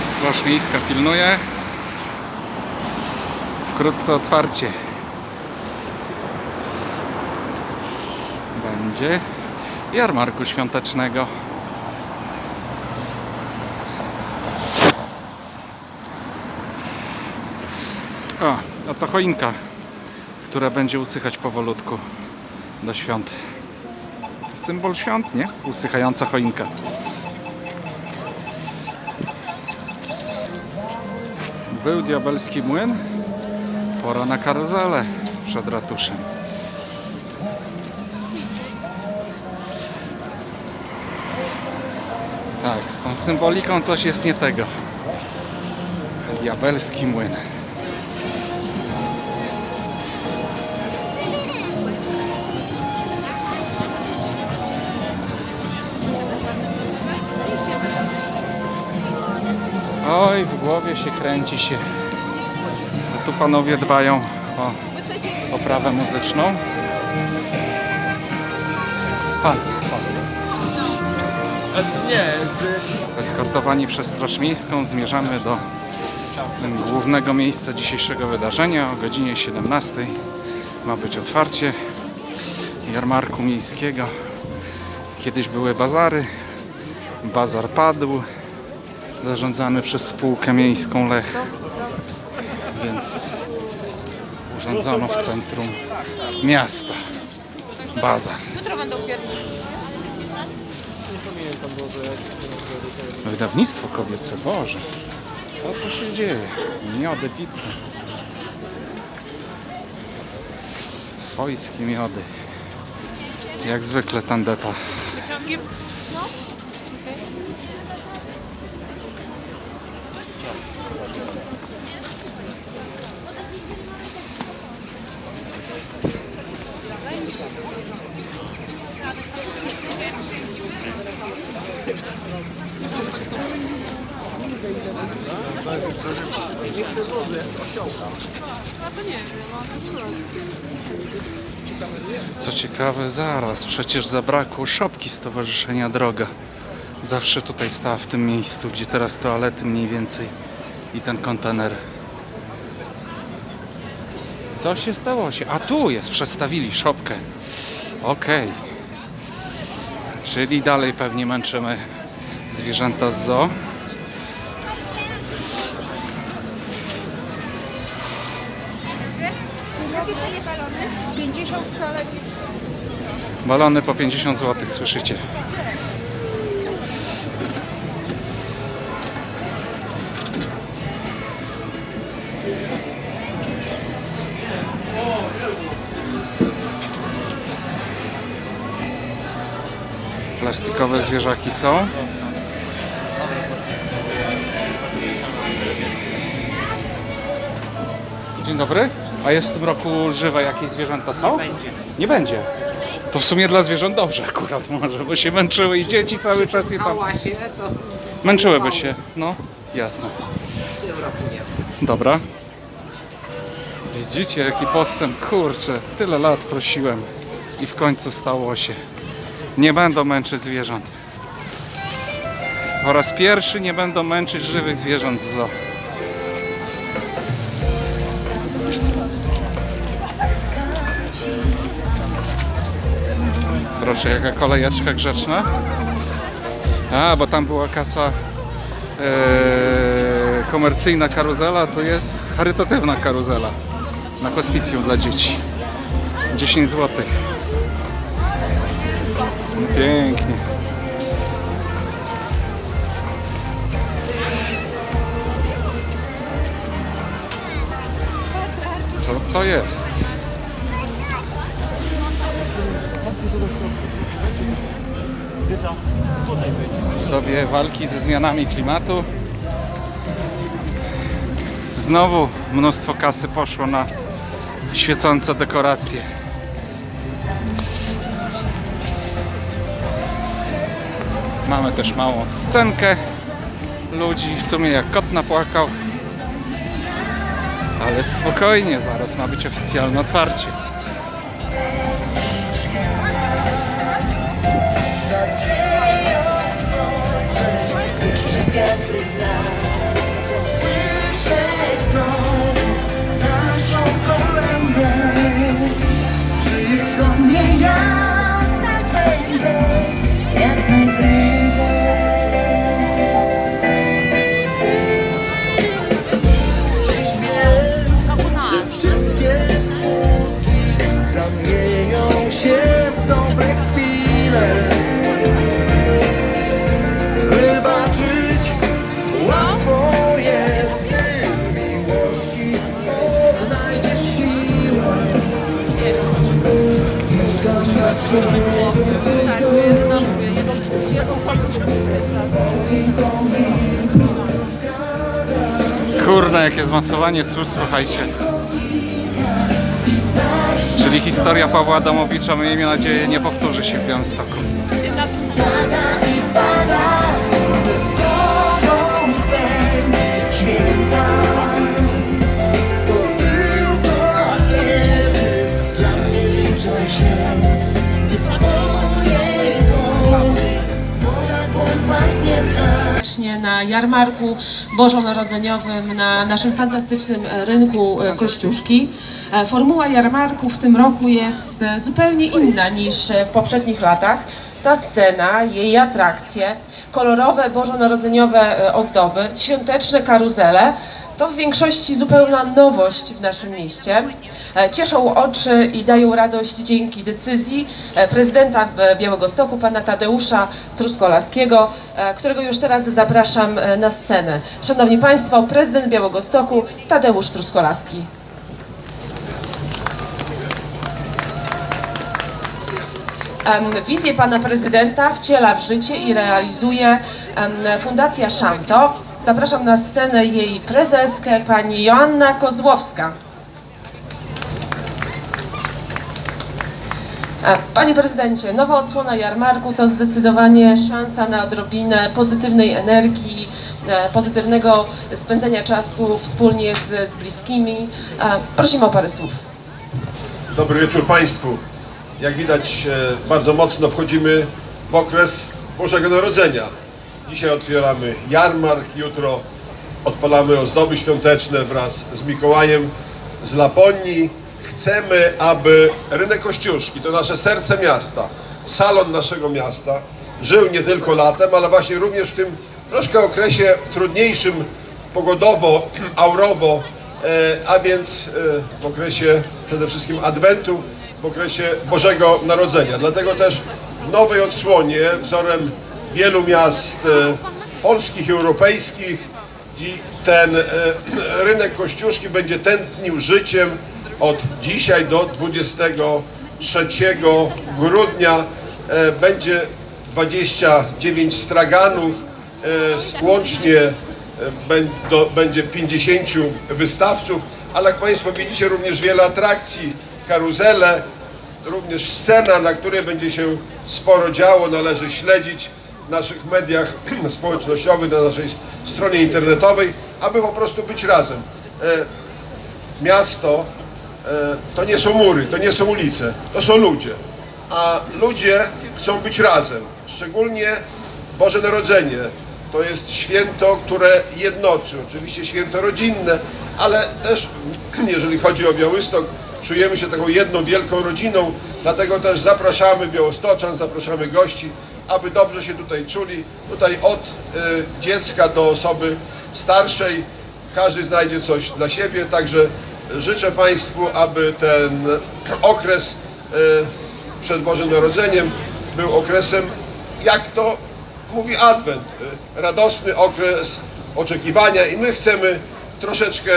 Straż Miejska pilnuje. Wkrótce otwarcie. Będzie jarmarku świątecznego. O, a to choinka, która będzie usychać powolutku do świąt. Symbol świąt, nie? Usychająca choinka. Był diabelski młyn. Pora na karuzelę przed ratuszem. Tak, z tą symboliką coś jest nie tego. Diabelski młyn. Oj, w głowie się kręci się. Tu panowie dbają o oprawę muzyczną. Pan, pan. Eskortowani przez Straż Miejską zmierzamy do głównego miejsca dzisiejszego wydarzenia. O godzinie 17 ma być otwarcie jarmarku miejskiego. Kiedyś były bazary. Bazar padł, zarządzany przez spółkę miejską Lech. Więc urządzono w centrum miasta bazar. Jutro będą pierdolone. Wydawnictwo kobiece, Boże. Co tu się dzieje? Miody pitne. Swojskie miody. Jak zwykle tandeta. Wyciągiem. No. A to nie wiem. Co ciekawe, zaraz, przecież zabrakło szopki Stowarzyszenia Droga. Zawsze tutaj stała w tym miejscu, gdzie teraz toalety mniej więcej i ten kontener. Co się stało się? A tu jest, przestawili szopkę. Okej. Czyli dalej pewnie męczymy zwierzęta z zoo. Balony? 50 skalek. Balony po 50 zł, słyszycie? Plastikowe zwierzaki są. Dzień dobry. A jest w tym roku żywe jakieś zwierzęta są? Nie będzie. Nie będzie. To w sumie dla zwierząt dobrze akurat może, bo się męczyły i dzieci cały czas je tam... Hałasie to Męczyłyby się, no jasne. w tym roku nie ma. Dobra. Widzicie jaki postęp, kurczę, tyle lat prosiłem i w końcu stało się. Nie będą męczyć zwierząt. Po raz pierwszy nie będą męczyć żywych zwierząt z zoo. Proszę, jaka kolejeczka grzeczna. A, bo tam była kasa e, komercyjna karuzela, to jest charytatywna karuzela na hospicjum dla dzieci. 10 zł. Pięknie. Co to jest? W dobie walki ze zmianami klimatu. Znowu mnóstwo kasy poszło na świecące dekoracje. Mamy też małą scenkę ludzi, w sumie jak kot napłakał. Ale spokojnie, zaraz ma być oficjalne otwarcie. Yes. Jakie zmasowanie służb, słuchajcie. Czyli historia Pawła Adamowicza, miejmy nadzieję, nie powtórzy się w Białymstoku. Na jarmarku bożonarodzeniowym na naszym fantastycznym e, rynku e, Kościuszki. E, Formuła jarmarku w tym roku jest zupełnie inna niż w poprzednich latach. Ta scena, jej atrakcje, kolorowe bożonarodzeniowe ozdoby, świąteczne karuzele to w większości zupełna nowość w naszym mieście. E, Cieszą oczy i dają radość dzięki decyzji e, prezydenta e, Białegostoku, pana Tadeusza Truskolaskiego, którego już teraz zapraszam na scenę. Szanowni Państwo, prezydent Białegostoku Tadeusz Truskolaski. Wizję pana prezydenta wciela w życie i realizuje Fundacja Szamto. Zapraszam na scenę jej prezeskę, pani Joanna Kozłowska. Panie prezydencie, nowa odsłona jarmarku to zdecydowanie szansa na odrobinę pozytywnej energii, e, pozytywnego spędzenia czasu wspólnie z, z bliskimi. Prosimy o parę słów. Dobry wieczór Państwu. Jak widać, e, bardzo mocno wchodzimy w okres Bożego Narodzenia. Dzisiaj otwieramy jarmark, jutro odpalamy ozdoby świąteczne wraz z Mikołajem z Laponii. Chcemy, aby rynek Kościuszki, to nasze serce miasta, salon naszego miasta, żył nie tylko latem, ale właśnie również w tym troszkę okresie trudniejszym pogodowo, aurowo, e, a więc e, w okresie przede wszystkim Adwentu, w okresie Bożego Narodzenia. Dlatego też w nowej odsłonie, wzorem wielu miast e, polskich i europejskich, i ten e, rynek Kościuszki będzie tętnił życiem od dzisiaj do 23 grudnia. E, Będzie 29 straganów, łącznie będzie 50 wystawców, ale jak Państwo widzicie również wiele atrakcji, karuzele, również scena, na której będzie się sporo działo, należy śledzić naszych mediach społecznościowych, na naszej stronie internetowej, aby po prostu być razem. E, Miasto e, to nie są mury, to nie są ulice, to są ludzie. A ludzie chcą być razem. Szczególnie Boże Narodzenie to jest święto, które jednoczy. Oczywiście święto rodzinne, ale też jeżeli chodzi o Białystok, czujemy się taką jedną wielką rodziną, dlatego też zapraszamy Białostoczan, zapraszamy gości, aby dobrze się tutaj czuli. Tutaj od e, dziecka do osoby starszej każdy znajdzie coś dla siebie, także życzę Państwu, aby ten okres e, przed Bożym Narodzeniem był okresem, jak to mówi Adwent, e, radosny okres oczekiwania. I my chcemy troszeczkę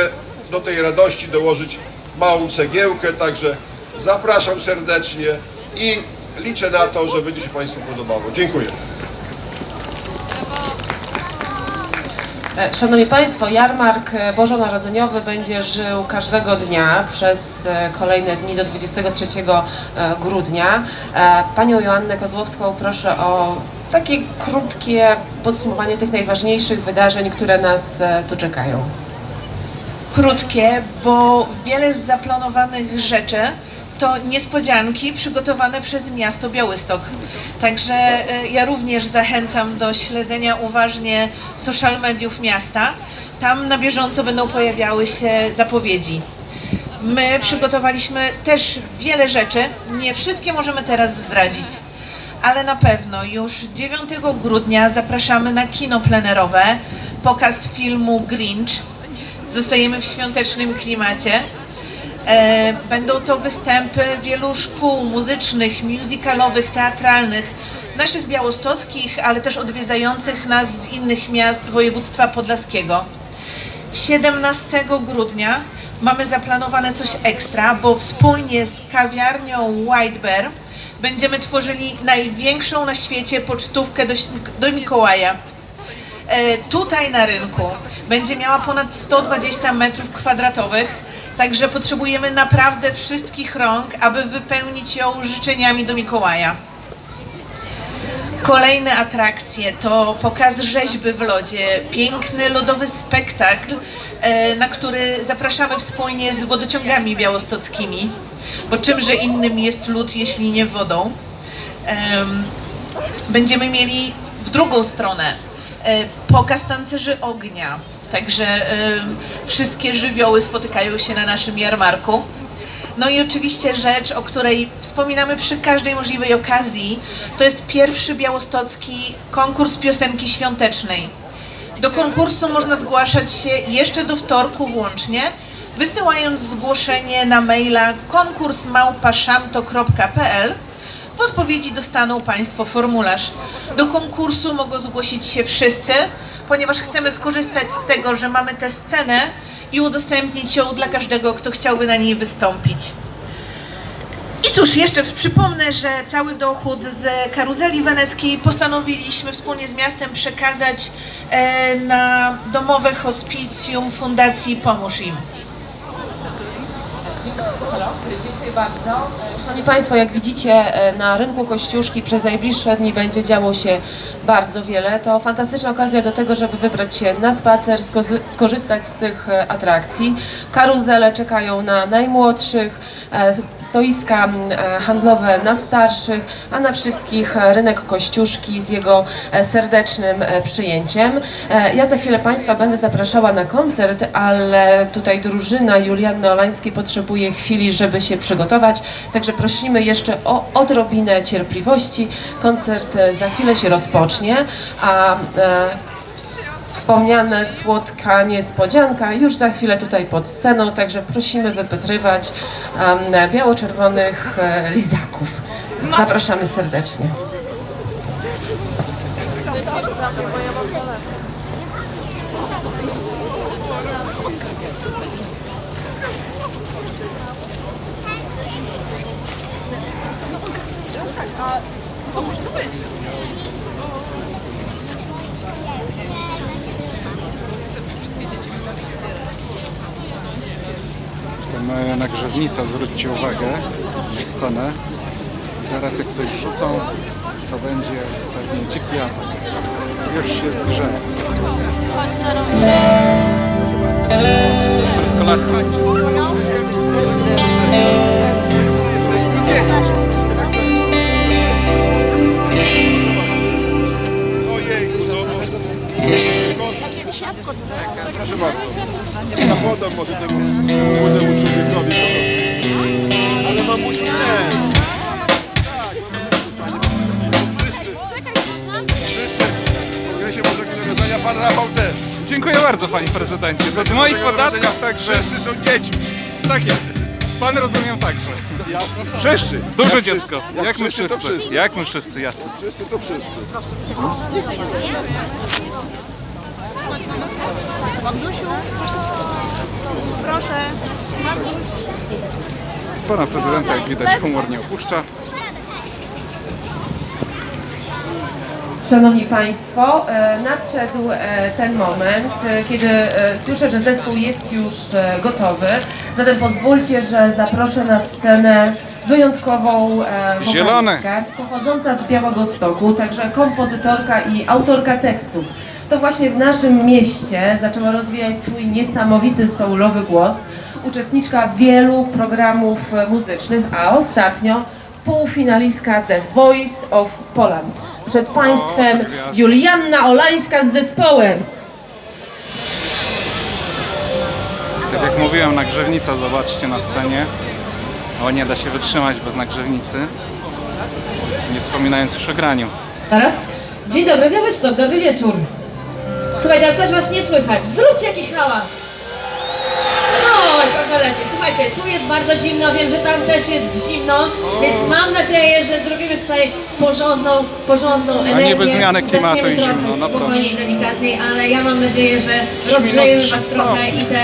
do tej radości dołożyć małą cegiełkę, także zapraszam serdecznie i liczę na to, że będzie się Państwu podobało. Dziękuję. E, Szanowni Państwo, jarmark e, bożonarodzeniowy będzie żył każdego dnia przez e, kolejne dni do 23 e, grudnia. Panią Joannę Kozłowską proszę o takie krótkie podsumowanie tych najważniejszych wydarzeń, które nas tu czekają. Krótkie, bo wiele z zaplanowanych rzeczy to niespodzianki przygotowane przez miasto Białystok. Także e, ja również zachęcam do śledzenia uważnie social mediów miasta. Tam na bieżąco będą pojawiały się zapowiedzi. My przygotowaliśmy też wiele rzeczy. Nie wszystkie możemy teraz zdradzić, ale na pewno już 9 grudnia zapraszamy na kino plenerowe, pokaz filmu Grinch. Zostajemy w świątecznym klimacie. E, Będą to występy wielu szkół muzycznych, musicalowych, teatralnych, naszych białostockich, ale też odwiedzających nas z innych miast województwa podlaskiego. 17 grudnia mamy zaplanowane coś ekstra, bo wspólnie z kawiarnią White Bear będziemy tworzyli największą na świecie pocztówkę do, do Mikołaja. E, tutaj na rynku będzie miała ponad 120 metrów kwadratowych, także potrzebujemy naprawdę wszystkich rąk, aby wypełnić ją życzeniami do Mikołaja. Kolejne atrakcje to pokaz rzeźby w lodzie, piękny lodowy spektakl, e, na który zapraszamy wspólnie z wodociągami białostockimi, bo czymże innym jest lód, jeśli nie wodą. Em, Będziemy mieli w drugą stronę e, pokaz tancerzy ognia, także em, wszystkie żywioły spotykają się na naszym jarmarku. No i oczywiście rzecz, o której wspominamy przy każdej możliwej okazji, to jest pierwszy białostocki konkurs piosenki świątecznej. Do konkursu można zgłaszać się jeszcze do wtorku włącznie, wysyłając zgłoszenie na maila konkursmałpaszanto.pl w odpowiedzi dostaną Państwo formularz. Do konkursu mogą zgłosić się wszyscy, ponieważ chcemy skorzystać z tego, że mamy tę scenę i udostępnić ją dla każdego, kto chciałby na niej wystąpić. I cóż, jeszcze przypomnę, że cały dochód z karuzeli weneckiej postanowiliśmy wspólnie z miastem przekazać e, na domowe hospicjum Fundacji Pomóż im. Dziękuję bardzo. Szanowni Państwo, jak widzicie e, na rynku Kościuszki przez najbliższe dni będzie działo się bardzo wiele. To fantastyczna okazja do tego, żeby wybrać się na spacer, sko- skorzystać z tych e, atrakcji. Karuzele czekają na najmłodszych, e, stoiska m, e, handlowe na starszych, a na wszystkich e, rynek Kościuszki z jego e, serdecznym przyjęciem. Ja za chwilę Państwa będę zapraszała na koncert, ale tutaj drużyna Julianny Olańskiej potrzebuje chwili, żeby się przygotować, także prosimy jeszcze o odrobinę cierpliwości. Koncert za chwilę się rozpocznie, a wspomniane słodka niespodzianka już za chwilę tutaj pod sceną, także prosimy wypatrywać biało-czerwonych e, lizaków. Zapraszamy serdecznie. Tam nagrzewnica, zwróćcie uwagę na scenę. Zaraz jak coś rzucą, to będzie pewnie dziki. Już się zbliżają. Super z kolaską. Proszę bardzo. Ja podam może temu młodemu człowiekowi. Ale mamusi nie. Tak, mamusi Wszyscy. Wszyscy. Okresie Bożego Narodzenia, Pan Rafał też. Dziękuję bardzo Panie Prezydencie. Bez moich podatków także... Wszyscy są dziećmi. Tak jest. Pan rozumiem także. Jasne. Wszyscy. Duże Jak dziecko. wszyscy. Jak my wszyscy. wszyscy. Jak my wszyscy, jasne. Wszyscy to wszyscy. Pana prezydenta, jak widać, humor nie opuszcza. Szanowni Państwo, e, nadszedł e, ten moment, e, kiedy słyszę, że zespół jest już gotowy. Zatem pozwólcie, że zaproszę na scenę wyjątkową Zielone. wokalistkę, pochodząca z Białego Stoku, także kompozytorka i autorka tekstów. To właśnie w naszym mieście zaczęła rozwijać swój niesamowity soulowy głos. Uczestniczka wielu programów muzycznych, a ostatnio półfinalistka The Voice of Poland. Przed Państwem. Julianna Olańska z zespołem. Tak jak mówiłem, nagrzewnica, zobaczcie na scenie. O, nie da się wytrzymać bez nagrzewnicy. Nie wspominając już o graniu. Zaraz. Dzień dobry, Białystok, dobry wieczór. Słuchajcie, ale coś was nie słychać. Zróbcie jakiś hałas. No, trochę lepiej. Słuchajcie, tu jest bardzo zimno, wiem, że tam też jest zimno, więc mam nadzieję, że zrobimy tutaj porządną, porządną energię. nie bez zmiany klimatu Zaczniemy i trochę zimno, no spokojniej, delikatniej, ale ja mam nadzieję, że rozgrzejemy minus was trochę i te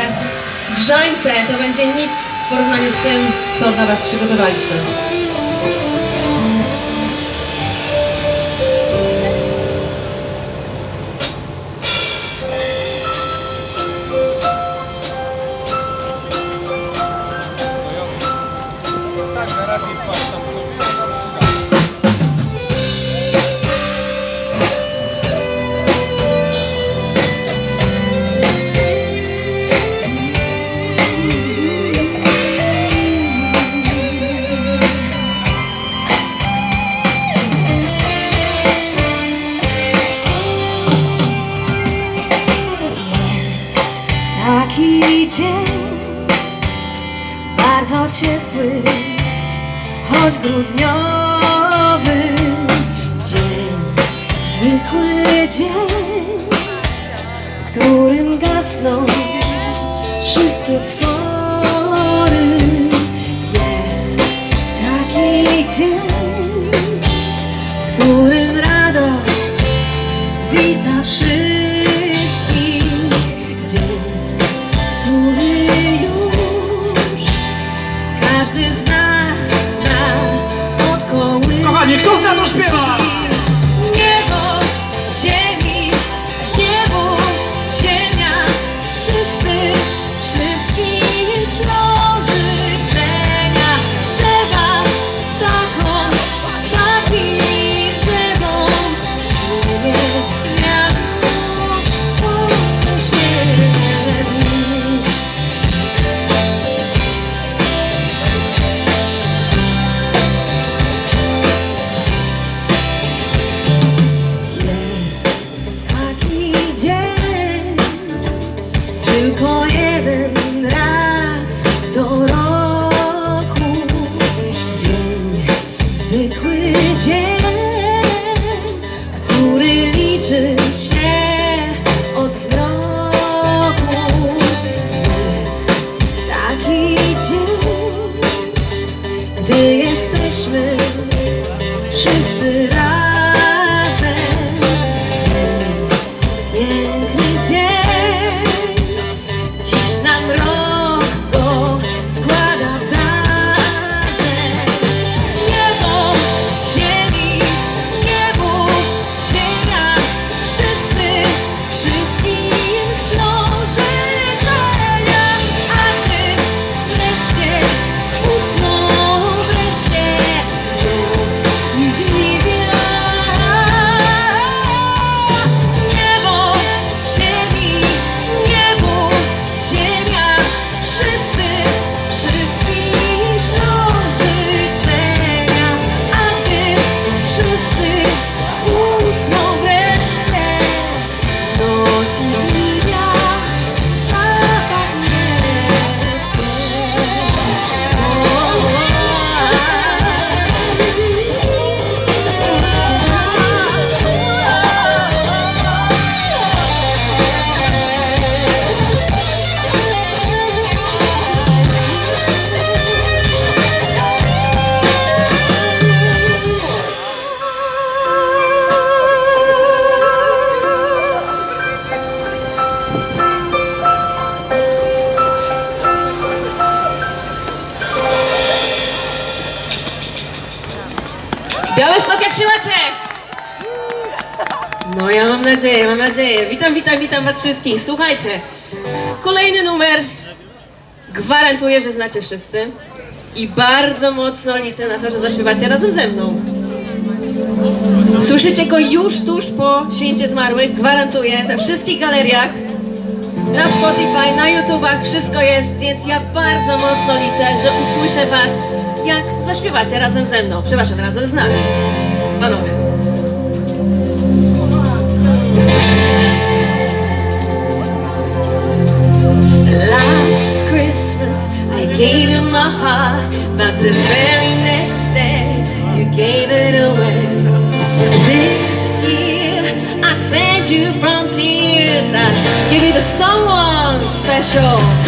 grzańce to będzie nic w porównaniu z tym, co dla was przygotowaliśmy. gente. Wszyscy Białystok, jak się macie? No ja mam nadzieję, mam nadzieję. Witam, witam, witam was wszystkich. Słuchajcie, kolejny numer. Gwarantuję, że znacie wszyscy. I bardzo mocno liczę na to, że zaśpiewacie razem ze mną. Słyszycie go już tuż po Święcie Zmarłych, gwarantuję, we wszystkich galeriach, na Spotify, na YouTubach, wszystko jest, więc ja bardzo mocno liczę, że usłyszę was, jak zaśpiewacie razem ze mną, przepraszam, razem z nami. Panowie. Last Christmas I gave you my heart, but the very next day you gave it away. This year I sent you from tears, I give it to someone special.